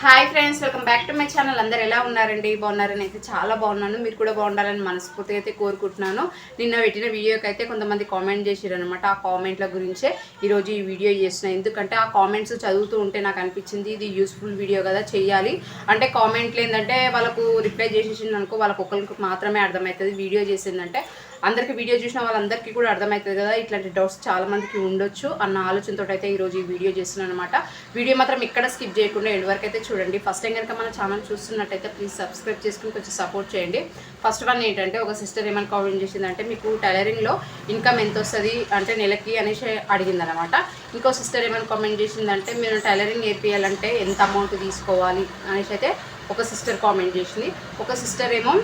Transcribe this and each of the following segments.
Hi friends welcome back to my channel. అందరు ఎలా ఉన్నారండి? బాగున్నారని అయితే చాలా బాగున్నాను. మీరు కూడా బాగుండాలని మనస్ఫూర్తిగా అయితే కోరుకుంటున్నాను. నిన్న పెట్టిన వీడియోకి అయితే కొంతమంది కామెంట్ చేసారు అనమాట ఆ కామెంట్ల గురించే ఈరోజు ఈ వీడియో చేసిన ఎందుకంటే ఆ కామెంట్స్ చదువుతూ ఉంటే నాకు అనిపించింది ఇది యూస్ఫుల్ వీడియో కదా చేయాలి. అంటే కామెంట్లు ఏంటంటే వాళ్ళకు రిప్లై చేసేసింది అనుకో వాళ్ళకు ఒకరికి మాత్రమే అర్థమవుతుంది. వీడియో చేసిందంటే అందరికీ వీడియో చూసిన వాళ్ళందరికీ కూడా అర్థమవుతుంది కదా ఇట్లాంటి డౌట్స్ చాలామందికి ఉండొచ్చు అన్న ఆలోచనతో అయితే ఈరోజు ఈ వీడియో చేస్తున్నాను అనమాట వీడియో మాత్రం ఇక్కడ స్కిప్ చేయకుండా ఎండ్ వరకు అయితే చూడండి. ఫస్ట్ టైం కనుక మన ఛానల్ చూస్తున్నట్టయితే ప్లీజ్ సబ్స్క్రైబ్ చేసుకుని కొంచెం సపోర్ట్ చేయండి. ఫస్ట్ వన్ ఏంటంటే ఒక సిస్టర్ ఏమైనా కామెంట్ చేసిందంటే మీకు టైలరింగ్లో ఇన్కమ్ ఎంత వస్తుంది? అంటే నెలకి అనేసి అడిగిందనమాట ఇంకో సిస్టర్ ఏమైనా కామెంట్ చేసిందంటే మీరు టైలరింగ్ నేర్పియాలంటే ఎంత అమౌంట్ తీసుకోవాలి? అనేసి అయితే ఒక సిస్టర్ కామెంట్ చేసింది. ఒక సిస్టర్ ఏమో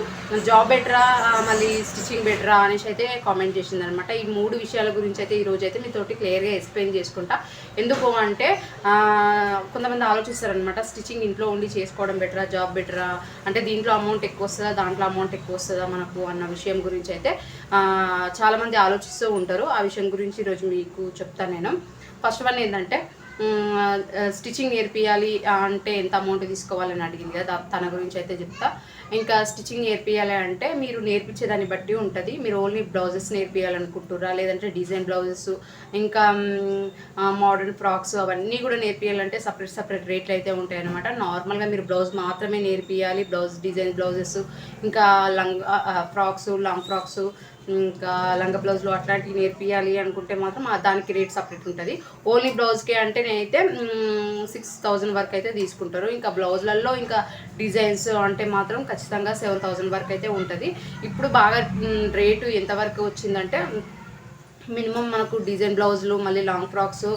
జాబ్ బెటరా మళ్ళీ స్టిచ్చింగ్ బెటరా అనేసి అయితే కామెంట్ చేసింది అనమాట ఈ మూడు విషయాల గురించి అయితే ఈ అయితే మీతోటి క్లియర్గా ఎక్స్ప్లెయిన్ చేసుకుంటా. ఎందుకు అంటే కొంతమంది ఆలోచిస్తారనమాట స్టిచ్చింగ్ ఇంట్లో ఉండి చేసుకోవడం బెటరా జాబ్ బెటరా? అంటే దీంట్లో అమౌంట్ ఎక్కువ వస్తుందా దాంట్లో అమౌంట్ ఎక్కువ వస్తుందా మనకు అన్న విషయం గురించి అయితే చాలామంది ఆలోచిస్తూ ఉంటారు. ఆ విషయం గురించి ఈరోజు మీకు చెప్తాను నేను. ఫస్ట్ వన్ ఏంటంటే స్టిచ్చింగ్ నేర్పియాలి అంటే ఎంత అమౌంట్ తీసుకోవాలని అడిగింది కదా తన గురించి అయితే చెప్తా. ఇంకా స్టిచ్చింగ్ నేర్పియాలి అంటే మీరు నేర్పించే దాన్ని బట్టి ఉంటుంది. మీరు ఓన్లీ బ్లౌజెస్ నేర్పియాలనుకుంటుర్రా లేదంటే డిజైన్ బ్లౌజెస్ ఇంకా మోడర్న్ ఫ్రాక్స్ అవన్నీ కూడా నేర్పియాలంటే సపరేట్ సపరేట్ రేట్లు అయితే ఉంటాయి అనమాట నార్మల్గా మీరు బ్లౌజ్ మాత్రమే నేర్పియాలి బ్లౌజ్ డిజైన్ బ్లౌజెస్ ఇంకా లంగ్ ఫ్రాక్స్ లాంగ్ ఫ్రాక్స్ ఇంకా లంగ బ్లౌజ్లు అట్లాంటివి నేర్పియాలి అనుకుంటే మాత్రం దానికి రేట్ సపరేట్ ఉంటుంది. ఓన్లీ బ్లౌజ్కి అంటే అయితే సిక్స్ థౌజండ్ వరకు అయితే తీసుకుంటారు. ఇంకా బ్లౌజ్లలో ఇంకా డిజైన్స్ అంటే మాత్రం ఖచ్చితంగా సెవెన్ థౌజండ్ వరకు అయితే ఉంటుంది. ఇప్పుడు బాగా రేటు ఎంతవరకు వచ్చిందంటే మినిమం మనకు డిజైన్ బ్లౌజులు మళ్ళీ లాంగ్ ఫ్రాక్స్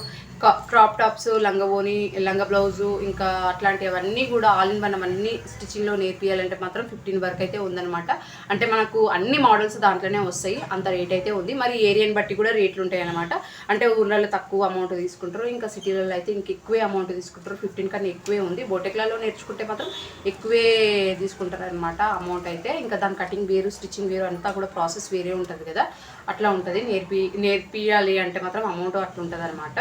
క్రాప్ టాప్స్ లంగా లంగ లంగా బ్లౌజు ఇంకా అట్లాంటివన్నీ కూడా ఆల్ ఇన్ వన్ అవన్నీ స్టిచ్చింగ్లో నేర్పియాలంటే మాత్రం ఫిఫ్టీన్ వరకు అయితే ఉందన్నమాట. అంటే మనకు అన్ని మోడల్స్ దాంట్లోనే వస్తాయి అంత రేట్ అయితే ఉంది. మరి ఏరియాని బట్టి కూడా రేట్లు ఉంటాయి అనమాట అంటే ఊర్లలో తక్కువ అమౌంట్ తీసుకుంటారు ఇంకా సిటీలలో అయితే ఇంక ఎక్కువే అమౌంట్ తీసుకుంటారు ఫిఫ్టీన్ కన్నా ఎక్కువే ఉంది. బోటెక్లలో నేర్చుకుంటే మాత్రం ఎక్కువే తీసుకుంటారు అనమాట అమౌంట్ అయితే. ఇంకా దాని కటింగ్ వేరు స్టిచ్చింగ్ వేరు అంతా కూడా ప్రాసెస్ వేరే ఉంటుంది కదా. అట్లా ఉంటుంది నేర్పి నేర్పియాలి అంటే మాత్రం అమౌంట్ అట్లా ఉంటుంది అనమాట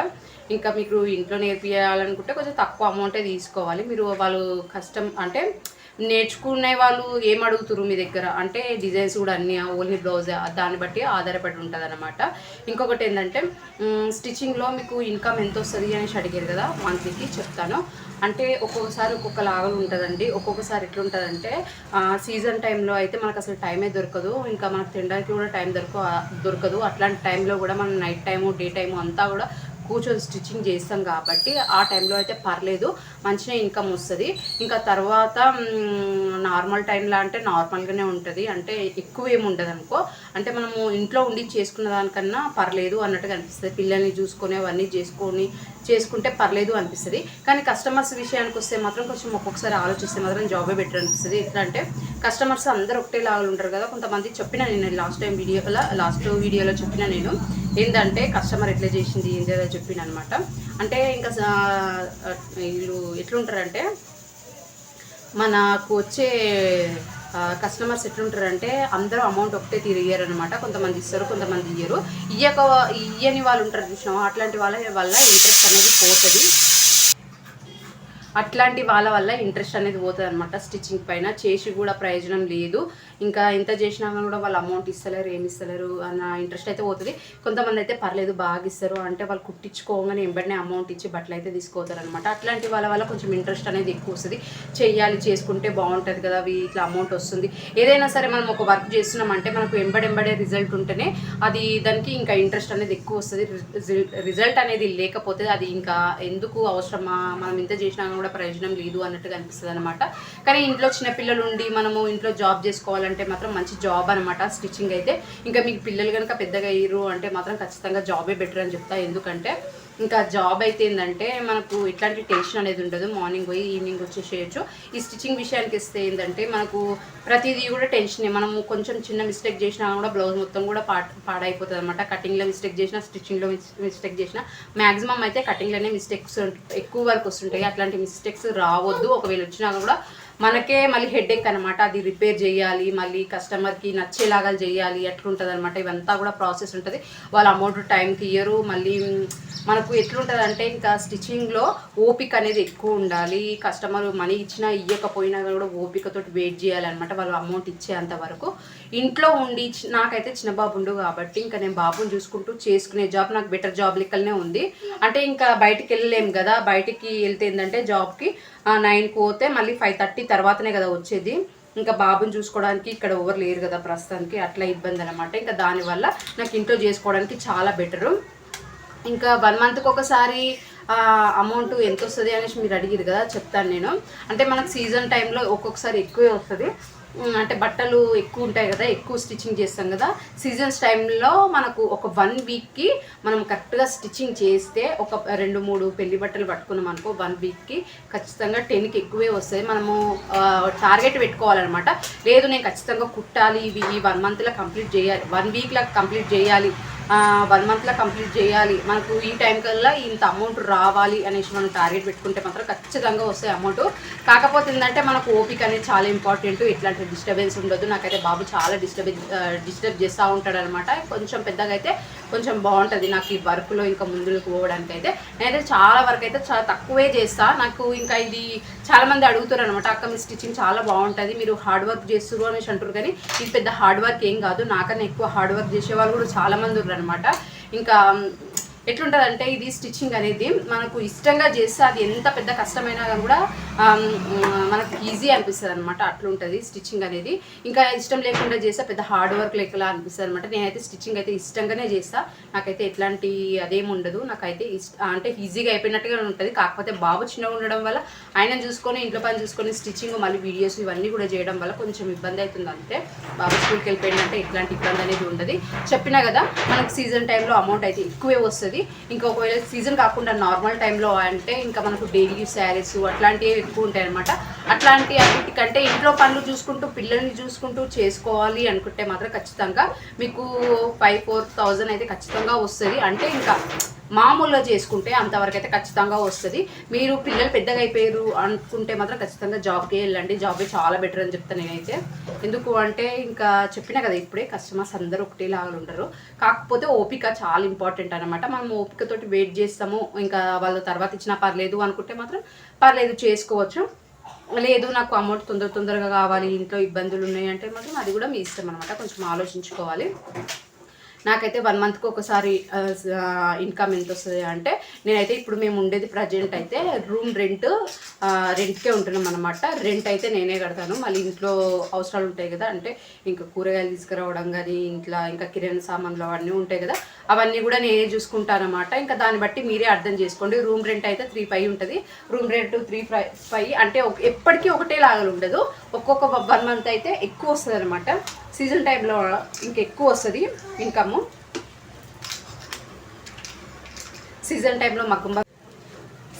ఇంకా మీకు ఇంట్లో నేర్పియాలనుకుంటే కొంచెం తక్కువ అమౌంటే తీసుకోవాలి. మీరు వాళ్ళు కష్టం అంటే నేర్చుకునే వాళ్ళు ఏం అడుగుతారు మీ దగ్గర? అంటే డిజైన్స్ కూడా అన్నీ ఓన్లీ బ్లౌజ్ దాన్ని బట్టి ఆధారపడి ఉంటుంది అనమాట ఇంకొకటి ఏంటంటే స్టిచ్చింగ్లో మీకు ఇన్కమ్ ఎంత వస్తుంది అనేసి అడిగారు కదా మంత్లీకి చెప్తాను. అంటే ఒక్కొక్కసారి ఒక్కొక్క లాగలు ఉంటుందండి. ఒక్కొక్కసారి ఎట్లుంటుందంటే సీజన్ టైంలో అయితే మనకు అసలు టైమే దొరకదు. ఇంకా మనకు తినడానికి కూడా టైం దొరక దొరకదు. అట్లాంటి టైంలో కూడా మనం నైట్ టైము డే టైము అంతా కూడా కూర్చొని స్టిచ్చింగ్ చేస్తాం కాబట్టి ఆ టైంలో అయితే పర్లేదు మంచిగా ఇన్కమ్ వస్తుంది. ఇంకా తర్వాత నార్మల్ టైంలో అంటే నార్మల్గానే ఉంటుంది. అంటే ఎక్కువ ఏమి ఉండదు అనుకో. అంటే మనము ఇంట్లో ఉండి చేసుకున్న దానికన్నా పర్లేదు అన్నట్టుగా అనిపిస్తుంది. పిల్లల్ని చూసుకొని అవన్నీ చేసుకొని చేసుకుంటే పర్లేదు అనిపిస్తుంది. కానీ కస్టమర్స్ విషయానికి వస్తే మాత్రం కొంచెం ఒక్కొక్కసారి ఆలోచిస్తే మాత్రం జాబే బెటర్ అనిపిస్తుంది. ఎట్లంటే అంటే కస్టమర్స్ అందరూ ఒకటే లాగా ఉంటారు కదా. కొంతమంది చెప్పిన నేను లాస్ట్ టైం వీడియోలో లాస్ట్ వీడియోలో చెప్పిన నేను. ఏంటంటే కస్టమర్ ఎట్లా చేసింది ఏంటి అదో చెప్పిన అనమాట అంటే ఇంకా వీళ్ళు ఎట్లుంటారంటే మనకు వచ్చే కస్టమర్స్ ఎట్లుంటారంటే అందరూ అమౌంట్ ఒకటే తిరిగారు అనమాట కొంతమంది ఇస్తారు కొంతమంది ఇయ్యరు. ఇయ్యక ఇయ్యని వాళ్ళు ఉంటారు చూసినాము అట్లాంటి వాళ్ళ వల్ల ఇంట్రెస్ట్ అనేది పోతుంది. అట్లాంటి వాళ్ళ వల్ల ఇంట్రెస్ట్ అనేది పోతుంది అనమాట స్టిచ్చింగ్ పైన. చేసి కూడా ప్రయోజనం లేదు. ఇంకా ఎంత చేసినా కానీ కూడా వాళ్ళు అమౌంట్ ఇస్తలేరు ఏమి ఇస్తలేరు అన్న ఇంట్రెస్ట్ అయితే పోతుంది. కొంతమంది అయితే పర్లేదు బాగా ఇస్తారు అంటే వాళ్ళు కుట్టించుకోగానే వెంబడినే అమౌంట్ ఇచ్చి బట్టలు అయితే తీసుకోతారు అనమాట అట్లాంటి వాళ్ళ వల్ల కొంచెం ఇంట్రెస్ట్ అనేది ఎక్కువ వస్తుంది. చేయాలి చేసుకుంటే బాగుంటుంది కదా అవి ఇట్లా అమౌంట్ వస్తుంది. ఏదైనా సరే మనం ఒక వర్క్ చేస్తున్నామంటే మనకు ఎంబడెంబడే రిజల్ట్ ఉంటేనే అది దానికి ఇంకా ఇంట్రెస్ట్ అనేది ఎక్కువ వస్తుంది. రిజల్ట్ అనేది లేకపోతే అది ఇంకా ఎందుకు అవసరమా? మనం ఇంత చేసినా కూడా ప్రయోజనం లేదు అన్నట్టుగా అనిపిస్తుంది అనమాట కానీ ఇంట్లో చిన్నపిల్లలు ఉండి మనము ఇంట్లో జాబ్ చేసుకోవాలి చేసుకోవాలంటే మాత్రం మంచి జాబ్ అనమాట స్టిచ్చింగ్ అయితే. ఇంకా మీకు పిల్లలు కనుక పెద్దగా అయ్యారు అంటే మాత్రం ఖచ్చితంగా జాబే బెటర్ అని చెప్తా. ఎందుకంటే ఇంకా జాబ్ అయితే ఏంటంటే మనకు ఇట్లాంటి టెన్షన్ అనేది ఉండదు. మార్నింగ్ పోయి ఈవినింగ్ వచ్చేసేయచ్చు ఈ స్టిచ్చింగ్ విషయానికి వస్తే ఏంటంటే మనకు ప్రతిదీ కూడా టెన్షనే. మనము కొంచెం చిన్న మిస్టేక్ చేసినా కూడా బ్లౌజ్ మొత్తం కూడా పాట పాడైపోతుంది అనమాట కటింగ్లో మిస్టేక్ చేసినా స్టిచ్చింగ్లో మిస్టేక్ చేసినా మ్యాక్సిమం అయితే కటింగ్లోనే మిస్టేక్స్ ఎక్కువ వరకు వస్తుంటాయి. అట్లాంటి మిస్టేక్స్ రావద్దు. ఒకవేళ వచ్చినా కూడా మనకే మళ్ళీ హెడేక్ అనమాట అది రిపేర్ చేయాలి మళ్ళీ కస్టమర్కి నచ్చేలాగా చేయాలి ఎట్లుంటుంది అనమాట ఇవంతా కూడా ప్రాసెస్ ఉంటుంది. వాళ్ళు అమౌంట్ టైంకి ఇయ్యరు. మళ్ళీ మనకు ఎట్లుంటుంది అంటే ఇంకా స్టిచ్చింగ్లో ఓపిక అనేది ఎక్కువ ఉండాలి. కస్టమర్ మనీ ఇచ్చినా ఇవ్వకపోయినా కూడా ఓపికతోటి వెయిట్ చేయాలన్నమాట. వాళ్ళు అమౌంట్ ఇచ్చేంత వరకు. ఇంట్లో ఉండి చి- నాకైతే చిన్న బాబు ఉండు కాబట్టి ఇంకా నేను బాబుని చూసుకుంటూ చేసుకునే జాబ్ నాకు బెటర్ జాబ్ లెక్కలనే ఉంది. అంటే ఇంకా బయటికి వెళ్ళలేము కదా బయటికి వెళ్తే ఏంటంటే జాబ్కి నైన్కి పోతే మళ్ళీ ఫైవ్ థర్టీ తర్వాతనే కదా వచ్చేది. ఇంకా బాబుని చూసుకోవడానికి ఇక్కడ ఎవరు లేరు కదా ప్రస్తుతానికి అట్లా ఇబ్బంది అనమాట ఇంకా దానివల్ల నాకు ఇంట్లో చేసుకోవడానికి చాలా బెటరు. ఇంకా వన్ మంత్కి ఒకసారి అమౌంట్ ఎంత వస్తుంది అనేసి మీరు అడిగిరు కదా చెప్తాను నేను. అంటే మనకు సీజన్ టైంలో ఒక్కొక్కసారి ఎక్కువే వస్తుంది. అంటే బట్టలు ఎక్కువ ఉంటాయి కదా ఎక్కువ స్టిచ్చింగ్ చేస్తాం కదా. సీజన్స్ టైంలో మనకు ఒక వన్ వీక్కి మనం కరెక్ట్గా స్టిచ్చింగ్ చేస్తే ఒక రెండు మూడు పెళ్ళి బట్టలు పట్టుకున్నాం అనుకో వన్ వీక్కి ఖచ్చితంగా టెన్కి ఎక్కువే వస్తుంది మనము టార్గెట్ పెట్టుకోవాలన్నమాట. లేదు నేను ఖచ్చితంగా కుట్టాలి ఇవి ఈ వన్ మంత్లో కంప్లీట్ చేయాలి వన్ వీక్లో కంప్లీట్ చేయాలి వన్ మంత్లో కంప్లీట్ చేయాలి. మనకు ఈ టైం కల్లా ఇంత అమౌంట్ రావాలి అనేసి మనం టార్గెట్ పెట్టుకుంటే మాత్రం ఖచ్చితంగా వస్తాయి అమౌంట్ కాకపోతే ఏంటంటే మనకు ఓపిక అనేది చాలా ఇంపార్టెంట్ ఇట్లాంటి డిస్టర్బెన్స్ ఉండదు. నాకైతే బాబు చాలా డిస్టర్బెన్స్ డిస్టర్బ్ చేస్తూ ఉంటాడనమాట కొంచెం పెద్దగా అయితే కొంచెం బాగుంటుంది. నాకు ఈ వర్క్లో ఇంకా ముందుకు పోవడానికి అయితే నేనైతే చాలా వరకు అయితే చాలా తక్కువే చేస్తా. నాకు ఇంకా ఇది చాలామంది అడుగుతారు అనమాట అక్క మీ స్టిచ్చింగ్ చాలా బాగుంటుంది. మీరు హార్డ్ వర్క్ చేస్తున్నారు అనేసి అంటారు కానీ ఇది పెద్ద హార్డ్ వర్క్ ఏం కాదు. నాకన్నా ఎక్కువ హార్డ్ వర్క్ చేసే వాళ్ళు కూడా చాలామంది ఉన్నారు. అనమాట ఇంకా ఎట్లుంటుంది అంటే ఇది స్టిచ్చింగ్ అనేది మనకు ఇష్టంగా చేస్తే అది ఎంత పెద్ద కష్టమైనా కూడా మనకు ఈజీ అనిపిస్తుంది అనమాట అట్లుంటుంది స్టిచ్చింగ్ అనేది. ఇంకా ఇష్టం లేకుండా చేస్తే పెద్ద హార్డ్ వర్క్ లెక్కలా అనిపిస్తుంది అనమాట నేనైతే స్టిచ్చింగ్ అయితే ఇష్టంగానే చేస్తా. నాకైతే ఎట్లాంటి అదేం ఉండదు. నాకైతే ఇష్ట అంటే ఈజీగా అయిపోయినట్టుగా ఉంటుంది. కాకపోతే బాబు చిన్నగా ఉండడం వల్ల ఆయన చూసుకొని ఇంట్లో పని చూసుకొని స్టిచ్చింగ్ మళ్ళీ వీడియోస్ ఇవన్నీ కూడా చేయడం వల్ల కొంచెం ఇబ్బంది అవుతుంది అంతే. బాబు స్కూల్కి వెళ్ళిపోయిందంటే ఇట్లాంటి ఇబ్బంది అనేది ఉండదు. చెప్పినా కదా మనకు సీజన్ టైంలో అమౌంట్ అయితే ఎక్కువే వస్తుంది. ఇంకా ఒకవేళ సీజన్ కాకుండా నార్మల్ టైంలో అంటే ఇంకా మనకు డైలీ శారీస్ అట్లాంటివి ఎక్కువ ఉంటాయి అనమాట అట్లాంటి అన్నిటికంటే ఇంట్లో పనులు చూసుకుంటూ పిల్లల్ని చూసుకుంటూ చేసుకోవాలి అనుకుంటే మాత్రం ఖచ్చితంగా మీకు ఫైవ్ ఫోర్ థౌజండ్ అయితే ఖచ్చితంగా వస్తుంది. అంటే ఇంకా మామూలుగా చేసుకుంటే అంతవరకు అయితే ఖచ్చితంగా వస్తుంది. మీరు పిల్లలు పెద్దగా అయిపోయారు అనుకుంటే మాత్రం ఖచ్చితంగా జాబ్కే వెళ్ళండి. జాబే చాలా బెటర్ అని చెప్తాను నేనైతే. ఎందుకు అంటే ఇంకా చెప్పినా కదా ఇప్పుడే కస్టమర్స్ అందరూ ఒకటేలాగా ఉండరు. కాకపోతే ఓపిక చాలా ఇంపార్టెంట్ అనమాట మనం ఓపికతోటి వెయిట్ చేస్తాము. ఇంకా వాళ్ళ తర్వాత ఇచ్చినా పర్లేదు అనుకుంటే మాత్రం పర్లేదు చేసుకోవచ్చు. లేదు నాకు అమౌంట్ తొందర తొందరగా కావాలి ఇంట్లో ఇబ్బందులు ఉన్నాయి అంటే మాత్రం అది కూడా మీ ఇష్టం అనమాట కొంచెం ఆలోచించుకోవాలి. నాకైతే వన్ మంత్కి ఒకసారి ఇన్కమ్ ఎంత వస్తుంది అంటే నేనైతే ఇప్పుడు మేము ఉండేది ప్రజెంట్ అయితే రూమ్ రెంట్ రెంట్కే ఉంటున్నాం అనమాట రెంట్ అయితే నేనే కడతాను. మళ్ళీ ఇంట్లో అవసరాలు ఉంటాయి కదా అంటే ఇంకా కూరగాయలు తీసుకురావడం కానీ ఇంట్లో ఇంకా కిరాణా సామాన్లు అవన్నీ ఉంటాయి కదా అవన్నీ కూడా నేనే చూసుకుంటాను అనమాట ఇంకా దాన్ని బట్టి మీరే అర్థం చేసుకోండి. రూమ్ రెంట్ అయితే త్రీ ఫైవ్ ఉంటుంది. రూమ్ రెంట్ త్రీ ఫైవ్ అంటే ఎప్పటికీ ఒకటే లాగా ఉండదు. ఒక్కొక్క వన్ మంత్ అయితే ఎక్కువ వస్తుంది అనమాట సీజన్ టైంలో ఇంకెక్కువ వస్తుంది ఇన్కమ్. సీజన్ టైంలో మగ్గం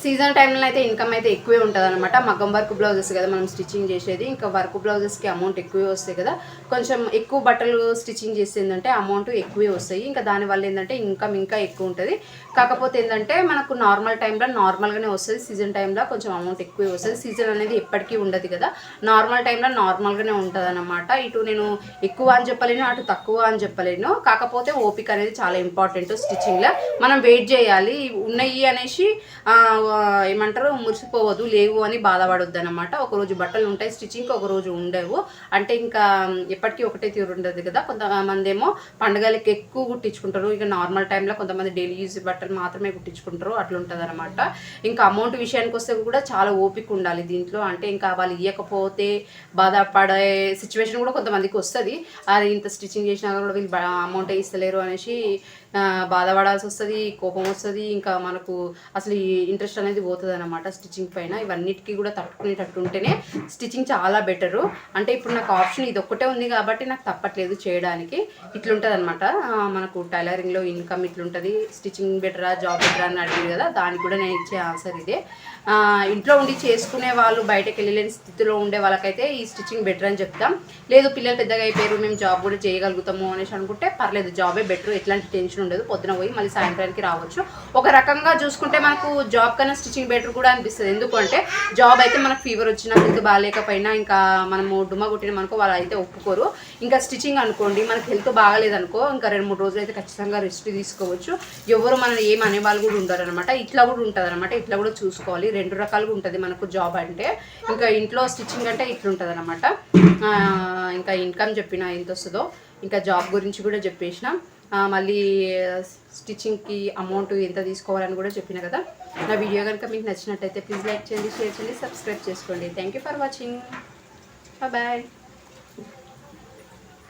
సీజన్ టైంలో అయితే ఇన్కమ్ అయితే ఎక్కువే ఉంటుంది అనమాట మగ్గం వర్క్ బ్లౌజెస్ కదా మనం స్టిచ్చింగ్ చేసేది. ఇంకా వర్క్ బ్లౌజెస్కి అమౌంట్ ఎక్కువే వస్తాయి కదా. కొంచెం ఎక్కువ బట్టలు స్టిచ్చింగ్ చేసేందంటే అమౌంట్ ఎక్కువే వస్తాయి. ఇంకా దానివల్ల ఏంటంటే ఇన్కమ్ ఇంకా ఎక్కువ ఉంటుంది. కాకపోతే ఏంటంటే మనకు నార్మల్ టైంలో నార్మల్గానే వస్తుంది. సీజన్ టైంలో కొంచెం అమౌంట్ ఎక్కువే వస్తుంది. సీజన్ అనేది ఎప్పటికీ ఉండదు కదా. నార్మల్ టైంలో నార్మల్గానే ఉంటుంది అనమాట ఇటు నేను ఎక్కువ అని చెప్పలేను అటు తక్కువ అని చెప్పలేను. కాకపోతే ఓపిక అనేది చాలా ఇంపార్టెంట్ స్టిచ్చింగ్లో. మనం వెయిట్ చేయాలి. ఉన్నాయి అనేసి ఏమంటారు మురిసిపోవద్దు లేవు అని బాధపడొద్దు అనమాట ఒకరోజు బట్టలు ఉంటాయి స్టిచ్చింగ్ ఒకరోజు ఉండేవు. ఉండవు అంటే ఇంకా ఎప్పటికీ ఒకటే తీరు ఉండదు కదా. కొంతమంది ఏమో పండుగలకి ఎక్కువ కుట్టించుకుంటారు. ఇక నార్మల్ టైంలో కొంతమంది డైలీ యూజ్ బట్టలు మాత్రమే కుట్టించుకుంటారు. అట్లా ఉంటుంది అనమాట ఇంకా అమౌంట్ విషయానికి వస్తే కూడా చాలా ఓపిక ఉండాలి దీంట్లో. అంటే ఇంకా వాళ్ళు ఇవ్వకపోతే బాధపడే సిచ్యువేషన్ కూడా కొంతమందికి వస్తుంది. అది ఇంత స్టిచ్చింగ్ చేసినా కూడా వీళ్ళు అమౌంట్ ఇస్తలేరు అనేసి బాధపడాల్సి వస్తుంది కోపం వస్తుంది ఇంకా మనకు అసలు ఈ ఇంట్రెస్ట్ అనేది పోతుంది అనమాట స్టిచ్చింగ్ పైన. ఇవన్నిటికీ కూడా తట్టుకునేటట్టు ఉంటేనే స్టిచ్చింగ్ చాలా బెటరు. అంటే ఇప్పుడు నాకు ఆప్షన్ ఇది ఒక్కటే ఉంది కాబట్టి నాకు తప్పట్లేదు చేయడానికి. ఇట్లుంటుంది అనమాట మనకు టైలరింగ్లో ఇన్కమ్ ఇట్లుంటుంది. స్టిచ్చింగ్ బెటరా జాబ్ బెటరా అని అడిగింది కదా దానికి కూడా నేను ఇచ్చే ఆన్సర్ ఇదే. ఇంట్లో ఉండి చేసుకునే వాళ్ళు బయటకు వెళ్ళలేని స్థితిలో ఉండే వాళ్ళకైతే ఈ స్టిచ్చింగ్ బెటర్ అని చెప్తాం. లేదు పిల్లలు పెద్దగా అయిపోయారు మేము జాబ్ కూడా చేయగలుగుతాము అనేసి అనుకుంటే పర్లేదు జాబే బెటర్. ఎట్లాంటి టెన్షన్ ఉండదు. పొద్దున పోయి మళ్ళీ సాయంత్రానికి రావచ్చు. ఒక రకంగా చూసుకుంటే మనకు జాబ్ కన్నా స్టిచ్చింగ్ బెటర్ కూడా అనిపిస్తుంది. ఎందుకంటే జాబ్ అయితే మనకు ఫీవర్ వచ్చినా హెల్త్ బాగాలేకపోయినా ఇంకా మనము డుమ్మ కొట్టిన మనకో వాళ్ళు అయితే ఒప్పుకోరు. ఇంకా స్టిచ్చింగ్ అనుకోండి మనకి హెల్త్ బాగాలేదనుకో ఇంకా రెండు మూడు రోజులు అయితే ఖచ్చితంగా రెస్ట్ తీసుకోవచ్చు. ఎవరు మనం ఏం అనే వాళ్ళు కూడా ఉండరు అనమాట ఇట్లా కూడా ఉంటుంది అనమాట ఇట్లా కూడా చూసుకోవాలి. రెండు రకాలుగా ఉంటుంది మనకు జాబ్ అంటే. ఇంకా ఇంట్లో స్టిచ్చింగ్ అంటే ఇట్లా ఉంటుంది అనమాట ఇంకా ఇన్కమ్ చెప్పిన ఎంత వస్తుందో ఇంకా జాబ్ గురించి కూడా చెప్పేసిన. మళ్ళీ స్టిచ్చింగ్కి అమౌంట్ ఎంత తీసుకోవాలని కూడా చెప్పిన కదా. నా వీడియో కనుక మీకు నచ్చినట్టయితే ప్లీజ్ లైక్ చేయండి షేర్ చేయండి సబ్స్క్రైబ్ చేసుకోండి. Thank you for watching bye